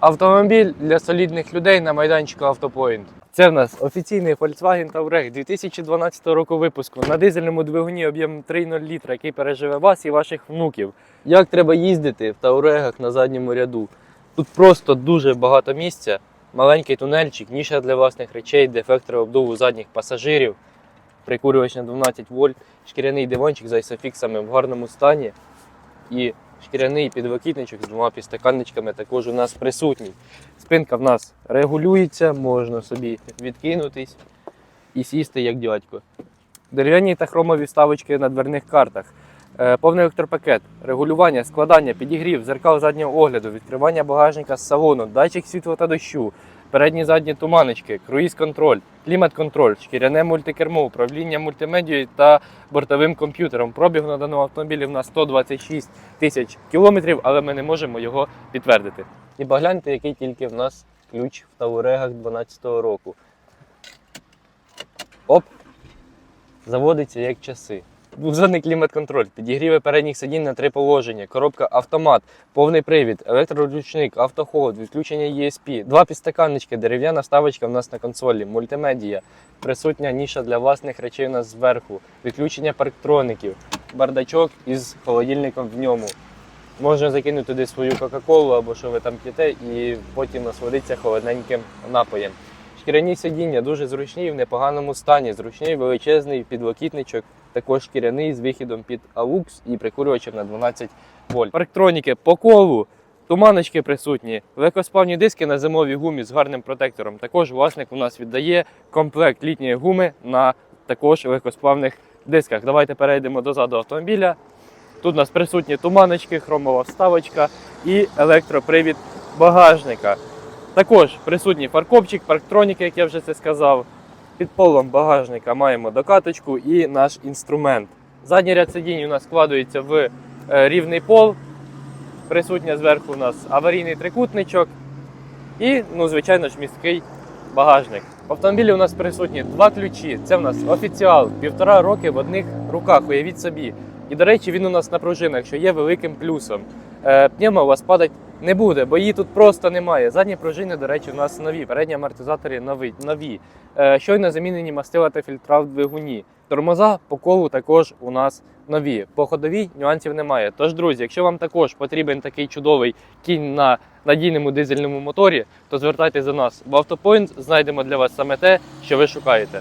Автомобіль для солідних людей на майданчику Автопоінт. Це в нас офіційний Volkswagen Touareg 2012 року випуску на дизельному двигуні об'ємом 3,0 літра, який переживе вас і ваших внуків. Як треба їздити в Таурегах на задньому ряду? Тут просто дуже багато місця, маленький тунельчик, ніша для власних речей, дефектори обдуву задніх пасажирів, прикурювач на 12 вольт, шкіряний диванчик з айсофіксами в гарному стані і шкіряний підлокітничок з двома підстаканничками також у нас присутній. Спинка в нас регулюється, можна собі відкинутись і сісти як дядько. Дерев'яні та хромові вставочки на дверних картах. Е, Повний електропакет, регулювання, складання, підігрів, зеркал заднього огляду, відкривання багажника з салону, датчик світла та дощу, передні задні туманочки, круїз-контроль, клімат-контроль, шкіряне мультикермо, управління мультимедією та бортовим комп'ютером. Пробіг на даному автомобілі в нас 126 тисяч кілометрів, але ми не можемо його підтвердити. І погляньте, який тільки в нас ключ в Таурегах 12 року. Оп! Заводиться як часи. Двозонний клімат-контроль, підігріви передніх сидінь на три положення, коробка автомат, повний привід, електроручник, автохолод, відключення ESP, два підстаканнички, дерев'яна ставочка в нас на консолі, мультимедія, присутня ніша для власних речей у нас зверху, відключення парктроників, бардачок із холодильником в ньому. Можна закинути туди свою Кока-Колу або що ви там п'єте, і потім насолодитися холодненьким напоєм. Шкіряні сидіння дуже зручні в непоганому стані. Зручний величезний підлокітничок, також шкіряний з вихідом під AUX і прикурювачем на 12 вольт. Парктроніки по колу, туманочки присутні, легкосплавні диски на зимовій гумі з гарним протектором. Також власник у нас віддає комплект літньої гуми на також легкосплавних дисках. Давайте перейдемо до заду автомобіля. Тут у нас присутні туманочки, хромова вставочка і електропривід багажника. Також присутній фаркопчик, парктроніки, як я вже це сказав. Під полом багажника маємо докаточку і наш інструмент. Задній ряд сидінь у нас складується в е, рівний пол. Присутня зверху у нас аварійний трикутничок і, ну, звичайно ж, місткий багажник. В автомобілі у нас присутні два ключі. Це в нас офіціал, півтора роки в одних руках, уявіть собі. І, до речі, він у нас на пружинах, що є великим плюсом. Е, Пневма у вас падать не буде, бо її тут просто немає. Задні пружини, до речі, у нас нові, передні амортизатори нові. нові. Е, Щойно замінені мастила та фільтра в двигуні. Тормоза по колу також у нас нові. По ходовій нюансів немає. Тож, друзі, якщо вам також потрібен такий чудовий кінь на надійному дизельному моторі, то звертайтеся до нас в Автопоінт, знайдемо для вас саме те, що ви шукаєте.